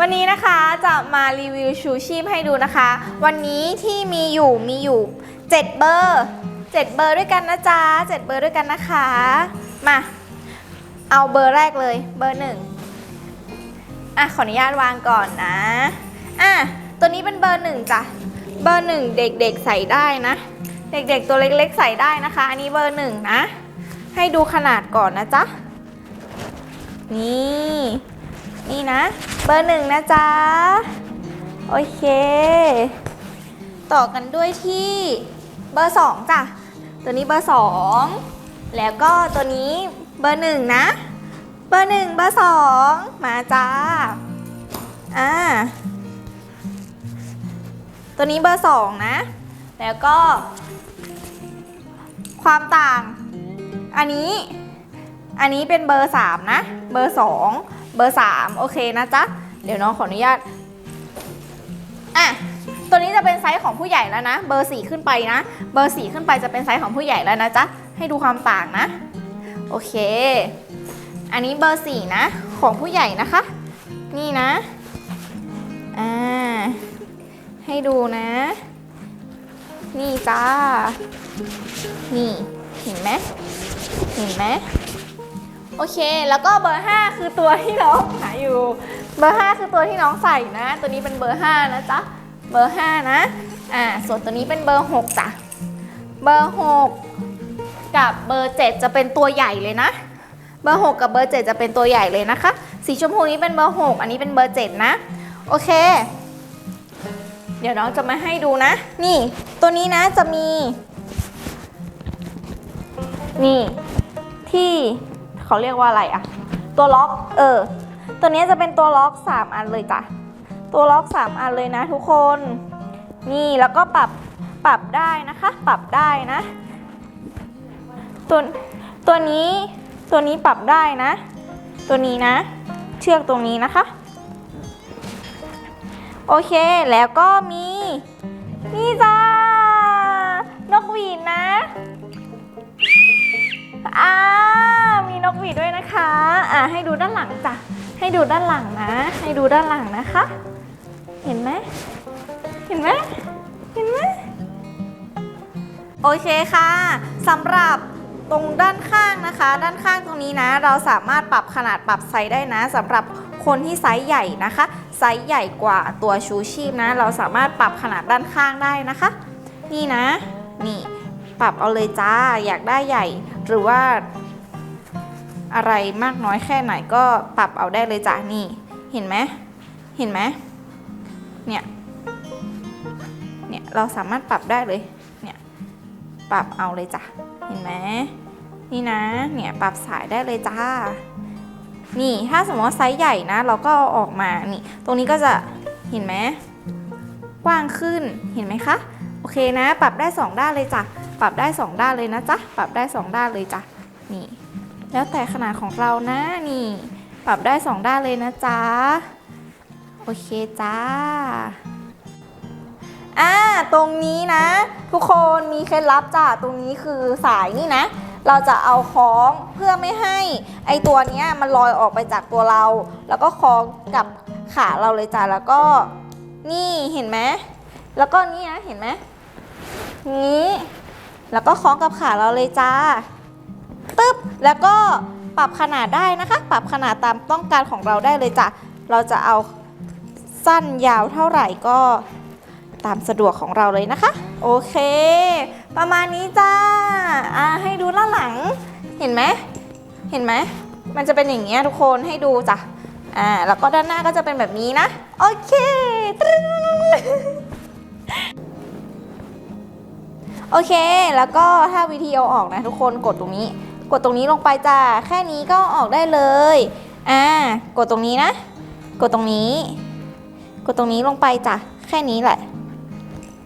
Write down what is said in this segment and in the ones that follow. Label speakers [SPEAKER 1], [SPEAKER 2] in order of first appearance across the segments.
[SPEAKER 1] วันนี้นะคะจะมารีวิวชูชีพให้ดูนะคะ วันนี้ที่มีอยู่มีอยู่ 7 เบอร์ 7 เบอร์ด้วยกันนะจ๊ะ7เบอร์ด้วยกันนะคะ มา เอาเบอร์แรกเลยเบอร์หนึ่งอะขออนุญาตวางก่อนนะอะตัวนี้เป็นเบอร์หนึ่งจ้ะเบอร์หนึ่งเด็กๆใส่ได้นะ เด็กๆตัวเล็กๆ ใส่ได้นะคะ อันนี้เบอร์หนึ่งนะ ให้ดูขนาดก่อนนะจ๊ะนี่ นี่นะ เบอร์หนึ่งนะจ๊ะ โอเค ต่อกันด้วยที่เบอร์สองจ้ะ ตัวนี้เบอร์สองแล้วก็ตัวนี้เบอร์หนึ่งนะ เบอร์หนึ่งเบอร์สองมาจ้า อ่า ตัวนี้เบอร์สองนะ แล้วก็ ความต่าง อันนี้ อันนี้เป็นเบอร์สามนะ เบอร์สอง เบอร์สามโอเคนะจ๊ะ เดี๋ยวน้องขออนุญาต อะ ตัวนี้จะเป็นไซส์ของผู้ใหญ่แล้วนะ เบอร์สี่ขึ้นไปนะ เบอร์สี่ขึ้นไปจะเป็นไซส์ของผู้ใหญ่แล้วนะจ๊ะ ให้ดูความต่างนะ โอเค อันนี้เบอร์สี่นะ ของผู้ใหญ่นะคะ นี่นะ อ่า ให้ดูนะ นี่จ้า นี่ เห็นไหมเห็นไหม โอเค แล้วก็เบอร์ 5 คือตัวที่น้องหาอยู่ เบอร์ 5 คือตัวที่น้องใส่นะ ตัวนี้เป็นเบอร์ 5 นะจ๊ะ เบอร์ 5 นะ อ่า ส่วนตัวนี้เป็นเบอร์ 6 จ้ะ เบอร์ 6 กับเบอร์ 7 จะเป็นตัวใหญ่เลยนะ เบอร์ 6 กับเบอร์ 7 จะเป็นตัวใหญ่เลยนะคะ สีชมพูนี้เป็นเบอร์ 6 อันนี้เป็นเบอร์ 7 นะ โอเค เดี๋ยวน้องจะมาให้ดูนะ นี่ ตัวนี้นะจะมี นี่ ที่ เขาเรียกว่าอะไรอะตัวล็อก เออ ตัวนี้จะเป็นตัวล็อก 3 อันเลยจ้ะ ตัวล็อก 3 อันเลยนะทุกคน นี่แล้วก็ปรับ ปรับได้นะคะ ปรับได้นะ ตัว ตัวนี้ ตัวนี้ปรับได้นะ ตัวนี้นะ เชือกตรงนี้นะคะ โอเค แล้วก็มี มีนกหวีด้วยนะคะ อ่าให้ดูด้านหลังจ้ะ ให้ดูด้านหลังนะ ให้ดูด้านหลังนะคะ เห็นไหม เห็นไหม เห็นไหม โอเคค่ะสำหรับตรงด้านข้างนะคะ ด้านข้างตรงนี้นะ เราสามารถปรับขนาดปรับไซส์ได้นะสำหรับคนที่ไซส์ใหญ่นะคะ ไซส์ใหญ่กว่าตัวชูชีพนะ เราสามารถปรับขนาดด้านข้างได้นะคะ นี่นะ นี่ ปรับเอาเลยจ้า อยากได้ใหญ่ หรือว่า อะไรมากน้อยแค่ไหนก็ปรับเอาได้เลยจ้ะนี่เห็นไหมเห็นไหมเนี่ยเนี่ยเราสามารถปรับได้เลยเนี่ยปรับเอาเลยจ้ะเห็นไหมนี่นะเนี่ยปรับสายได้เลยจ้านี่ถ้าสมมติว่าไซส์ใหญ่นะ เราก็เอาออกมานี่ตรงนี้ก็จะเห็นไหมกว้างขึ้นเห็นไหมคะโอเคนะ ปรับได้สองด้านเลยจ้ะปรับได้สองด้านเลยนะจ๊ะปรับได้สองด้านเลยจ้ะนี่ แล้วแต่ขนาดของเรานะนี่ ปรับได้สองด้านเลยนะจ๊ะ โอเคจ้าอ่าตรงนี้นะ ทุกคนมีเคล็ดลับจ้ะตรงนี้คือสายนี่นะ เราจะเอาคล้องเพื่อไม่ให้ไอตัวเนี้ยมันลอยออกไปจากตัวเรา แล้วก็คล้องกับขาเราเลยจ้ะแล้วก็นี่เห็นไหมแล้วก็นี่นะเห็นไหมนี้ แล้วก็คล้องกับขาเราเลยจ้า ตึ๊บแล้วก็ปรับขนาดได้นะคะ ปรับขนาดตามต้องการของเราได้เลยจ้ะเราจะเอาสั้นยาวเท่าไหร่ก็ตามสะดวกของเราเลยนะคะ โอเค ประมาณนี้จ้าอ่าให้ดูด้านหลัง เห็นไหมเห็นไหมมันจะเป็นอย่างเงี้ยทุกคนให้ดูจ้ะอ่าแล้วก็ด้านหน้าก็จะเป็นแบบนี้นะ โอเคตรึ๊งโอเค แล้วก็ถ้าวิธีเอาออกนะทุกคนกดตรงนี้ กดตรงนี้ลงไปจ้าแค่นี้ก็ออกได้เลยอ่ากดตรงนี้นะ กดตรงนี้ กดตรงนี้ลงไปจ้ะแค่นี้แหละ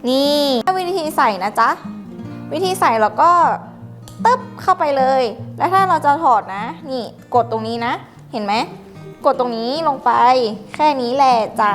[SPEAKER 1] นี่วิธีใส่นะจ๊ะวิธีใส่เราก็ตึ๊บเข้าไปเลย แล้วถ้าเราจะถอดนะ นี่กดตรงนี้นะ เห็นไหม กดตรงนี้ลงไป แค่นี้แหละจ้า